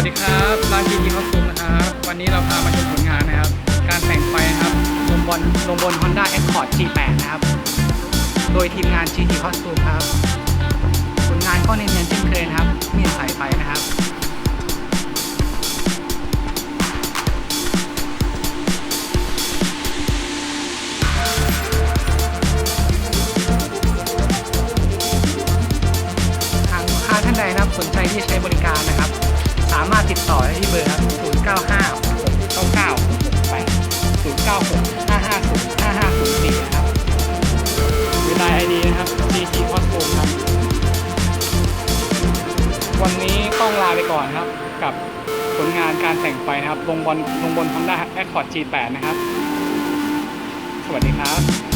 สดีครับร้านจีจีคอสตูมนะครับวันนี้เราพามาชมผลงานนะครับ การแต่งไฟนะครับลงบนลงบน Honda Accord G8 นะครับ โดยทีมงาน GT Costume ครับผลงานก็เนียนๆเช่นเคยนะครับมีสายไฟนะครับทางลูกค้าท่านใดนะครับสนใจที่จะใช้บริการนะครับ สามารถติดต่อได้ที่เบอร์ครับ09569968 096 550 5504นะครับหรือไลน์ไอดีนะครับ DT Costume ครับ วันนี้ต้องลาไปก่อนครับ กับผลงานการแต่งไฟนะครับ ลงบนลงบน Honda Accord G8 นะครับ สวัสดีครับ